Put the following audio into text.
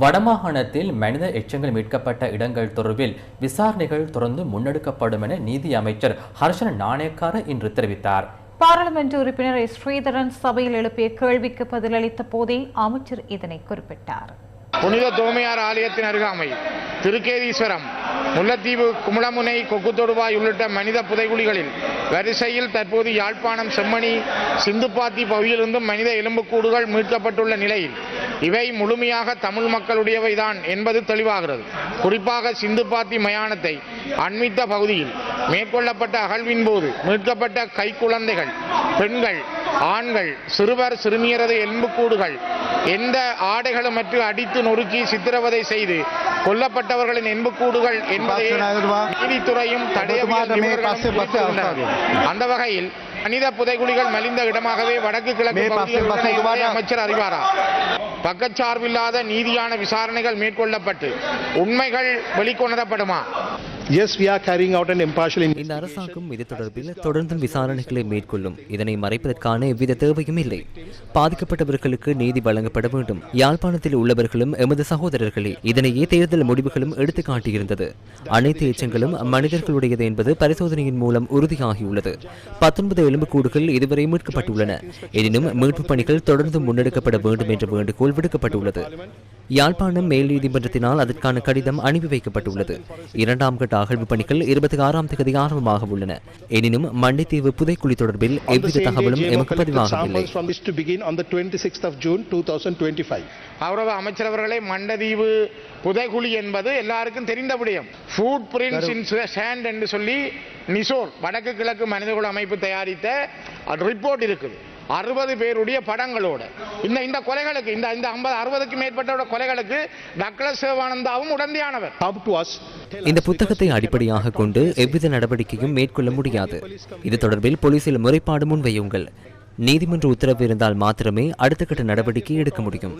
வடமாகாணத்தில் மனித எச்சங்கள் மீட்கப்பட்ட இடங்கள் தொடர்பில் விசாரணைகள் தொடர்ந்து முன்னெடுக்கப்படும் என நீதி அமைச்சர் ஹர்ஷன நாணயக்கார இன்று தெரிவித்தார் பாராளுமன்ற உறுப்பினர். ஸ்ரீதரன் சபையில் எழுப்பிய கேள்விக்கு பதிலளித்த போதே அமைச்சர் இதனை குறிப்பிட்டார் புனித தோமையார் ஆலயத்தின் அருகாமை திருக்கேதீஸ்வரம் முல்லைத்தீவு குமுளமுனை கொக்குத்தொடுவாய் உள்ளிட்ட மனித புதைகுழிகளில் வரிசையில் தற்போது யாழ்ப்பாணம் செம்மணி சிந்துப்பாத்தி பகுதியிலிருந்தும் மனித எலும்புக்கூடுகள் மீட்கப்பட்டுள்ள நிலையில் இவை முழுமையாக தமிழ் மக்களுடையவைதான் என்பது தெளிவாகிறது. குறிப்பாக சிந்துப்பாத்தி மயானத்தை அண்மித்த பகுதியில் மேற்கொள்ளப்பட்ட அகழ்வின் போது மீட்கப்பட்ட கைக்குழந்தைகள் பெண்கள் ஆண்கள் சிறுவர் சிறுமியரது எலும்புக்கூடுகள் எந்த ஆடைகளுமற்று அடித்து நொறுக்கி சித்திரவதை செய்து கொல்லப்பட்டவர்களின் எலும்புக்கூடுகள் என்பதை நீதித்துறையும். அந்த வகையில் மனித புதைகுழிகள் மலிந்த இடமாகவே வடக்கு கிழக்கு அமைச்சர் அறிவாரா? பக்கச்சார்பில்லாத நீதியான விசாரணைகள் மேற்கொள்ளப்பட்டு உண்மைகள் வெளிக்கொணரப்படுமா? இந்த அரசாங்கம் இது தொடர்பில் தொடர்ந்தும் விசாரணைகளை மேற்கொள்ளும். இதனை மறைப்பதற்கான எவ்வித தேவையும் இல்லை. பாதிக்கப்பட்டவர்களுக்கு நீதி வழங்கப்பட வேண்டும். யாழ்ப்பாணத்தில் உள்ளவர்களும் எமது சகோதரர்களே இதனையே தேர்தல் முடிவுகளும் எடுத்து காட்டியிருந்தது. அனைத்து எச்சங்களும் மனிதர்களுடையது என்பது பரிசோதனையின் மூலம் உறுதியாகியுள்ளது. பத்தொன்பது எலும்புக்கூடுகள் இதுவரை மீட்கப்பட்டுள்ளன. எனினும் மீட்புப் பணிகள் தொடர்ந்து முன்னெடுக்கப்பட வேண்டும் என்ற வேண்டுகோள் விடுக்கப்பட்டுள்ளது. யாழ்ப்பாணம் மேல் நீதிமன்றத்தினால் அதற்கான கடிதம் அனுப்பி வைக்கப்பட்டுள்ளது. இரண்டாம் கட்ட அகழ்வு பணிகள் இருபத்தி ஆறாம் தேதி ஆரம்பமாக உள்ளன. எனினும் மண்டைத்தீவு புதைக்குழி தொடர்பில் எவ்வித தகவலும் எமக்கு பதிவாகவில்லை. Samples from this to begin on the 26th of June 2025. கௌரவ அமைச்சர் அவர்களே மண்டதீவு புதைகுழி என்பது எல்லாருக்கும் தெரிந்த விடயம். ஃபுட் பிரிண்ட்ஸ் இன் சேண்ட் என்று சொல்லி நிசோர் வடக்கு கிழக்கு மனிதகுல அமைப்பு தயாரித்த ரிப்போர்ட் இருக்குது. அறுபது பேருடைய படங்களோட. இந்த இந்த கொலைகளுக்கு இந்த இந்த ஐம்பது அறுபதுக்கு மேற்பட்ட கொலைகளுக்கு டக்ளஸ் சிவானந்தாவும் உடந்தையானவர். இந்த புத்தகத்தை அடிப்படையாக கொண்டு எவ்வித நடவடிக்கையும் மேற்கொள்ள முடியாது. இது தொடர்பில் போலீசில் முறைப்பாடு முன்வையுங்கள். நீதிமன்ற உத்தரவு இருந்தால் மாத்திரமே அடுத்த கட்ட நடவடிக்கை எடுக்க முடியும்.